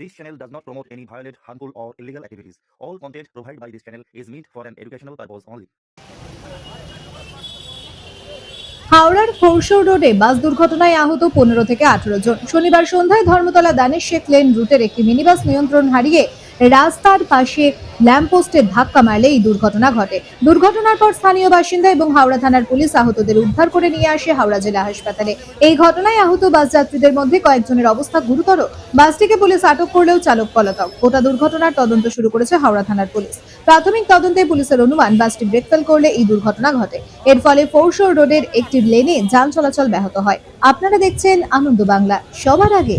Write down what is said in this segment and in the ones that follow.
This channel does not promote any violent, harmful, or illegal activities. All content provided by this channel is meant for an educational purpose only. হাওড়ার ফৌসৌ রোডে বাস দুর্ঘটনায় আহত পনেরো থেকে আঠেরো জন শনিবার সন্ধ্যায় ধর্মতলা দানেশ শেখ লেন রুটের একটি মিনিবাস নিয়ন্ত্রণ হারিয়ে রাস্তার পাশে ল্যাম্পপোস্টে ধাক্কা মারলে এই দুর্ঘটনা ঘটে। দুর্ঘটনার পর স্থানীয় বাসিন্দা এবং হাওড়া থানার পুলিশ আহতদের উদ্ধার করে নিয়ে আসে হাওড়া জেলা হাসপাতালে। এই ঘটনায় আহত বাস যাত্রীদের মধ্যে কয়েকজনের অবস্থা গুরুতর। বাসটিকে পুলিশ আটক করলেও চালক পলাতক। গোটা দুর্ঘটনার তদন্ত শুরু করেছে হাওড়া থানার পুলিশ। প্রাথমিক তদন্তে পুলিশের অনুমান, বাসটি ব্রেক ফেল করলে এই দুর্ঘটনা ঘটে। এর ফলে ফৌরশোর রোডের একটি লেনে যান চলাচল ব্যাহত হয়। আপনারা দেখছেন আনন্দ বাংলা। সবার আগে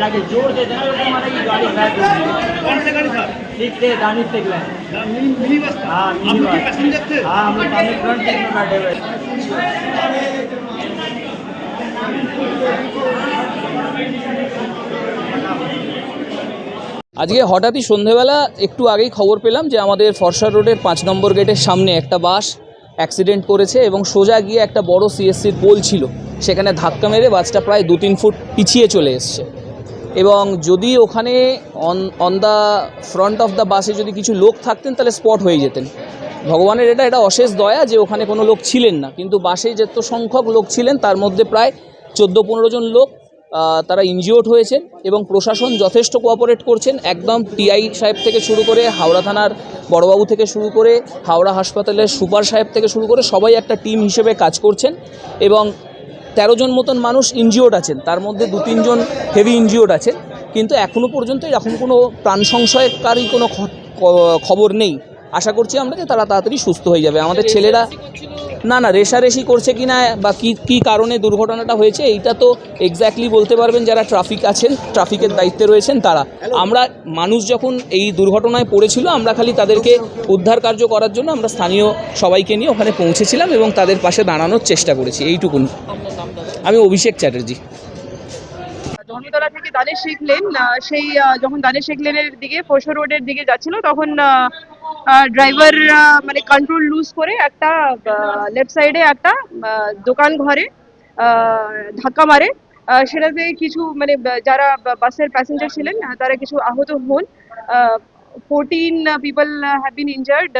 लगे जोर से देना तो हमारा ये गाड़ी बैक हो गई कौन से गाड़ी था सीट से दानिश से गए मिनी मिनी बस था हाँ आप मिनी लोग बस। पैसेंजर थे हाँ हम लोग सामने फ्रंट सीट में बैठे हुए আজকে হঠাৎই সন্ধেবেলা একটু আগেই খবর পেলাম যে আমাদের ফরসার রোডের পাঁচ নম্বর গেটের সামনে একটা বাস অ্যাক্সিডেন্ট করেছে এবং সোজা গিয়ে একটা বড় সিএসসির পোল ছিল। সেখানে ধাক্কা মেরে বাসটা প্রায় দু তিন ফুট পিছিয়ে চলে এসছে। এবং যদি ওখানে on on the front of the বাসে যদি কিছু লোক থাকতেন, তাহলে স্পট হয়ে যেতেন। ভগবানের এটা এটা অশেষ দয়া যে ওখানে কোনো লোক ছিলেন না। কিন্তু বাসে যত সংখ্যক লোক ছিলেন, তার মধ্যে প্রায় চোদ্দ পনেরো জন লোক তারা ইনজিওর্ড হয়েছেন এবং প্রশাসন যথেষ্ট কোঅপারেট করছেন। একদম টিআই সাহেব থেকে শুরু করে হাওড়া থানার বড়বাবু থেকে শুরু করে হাওড়া হাসপাতালের সুপার সাহেব থেকে শুরু করে সবাই একটা টিম হিসেবে কাজ করছেন এবং তেরো জন মতন মানুষ ইনজিওর্ড আছেন। তার মধ্যে দু তিনজন হেভি ইনজিওর্ড আছেন। কিন্তু এখনও পর্যন্ত এরকম কোনো প্রাণ সংশয়কারী কোনো খবর নেই। আশা করছি আমরা যে তারা তাড়াতাড়ি সুস্থ হয়ে যাবে। আমাদের ছেলেরা না না রেশারেশি করছে কি না বা কী কী কারণে দুর্ঘটনাটা হয়েছে এইটা তো এক্স্যাক্টলি বলতে পারবেন যারা ট্রাফিক আছেন ট্রাফিকের দায়িত্বে রয়েছেন তারা। আমরা মানুষ যখন এই দুর্ঘটনায় পড়েছিল আমরা খালি তাদেরকে উদ্ধার কার্য করার জন্য আমরা স্থানীয় সবাইকে নিয়ে ওখানে পৌঁছেছিলাম এবং তাদের পাশে দাঁড়ানোর চেষ্টা করেছি। এইটুকুন। আমি অভিষেক চ্যাটার্জি। ধর্মতলা থেকে দানেশ শেখ লেন সেই যখন দানেশ শেখ লেনের দিকে ফোসো রোডের দিকে যাচ্ছিল তখন ড্রাইভার মানে কন্ট্রোল লুজ করে একটা লেফট সাইডে একটা দোকান ঘরে ধাক্কা মারে। সেটাতে কিছু মানে যারা বাসের প্যাসেঞ্জার ছিলেন তারা কিছু আহত হন। Fourteen people have been injured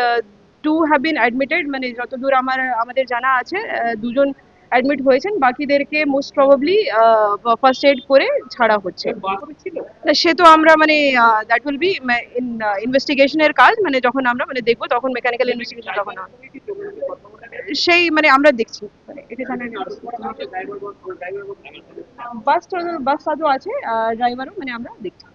to have been admitted মানে যতদূর আমার, আমাদের জানা আছে দুজন অ্যাডমিট হয়েছেন বাকিদেরকে মোস্ট প্রবাবলি ফার্স্ট এড করে ছাড়া হচ্ছে সে তো আমরা মানে দ্যাট উইল বি ইন ইনভেস্টিগেশনের কাজ মানে যখন আমরা মানে দেখব তখন মেকানিক্যাল ইনভেস্টিগেশন তখন। সেই মানে আমরা দেখছি মানে জানা নেই। বাস বাস তো আছে ড্রাইভারও মানে আমরা দেখছি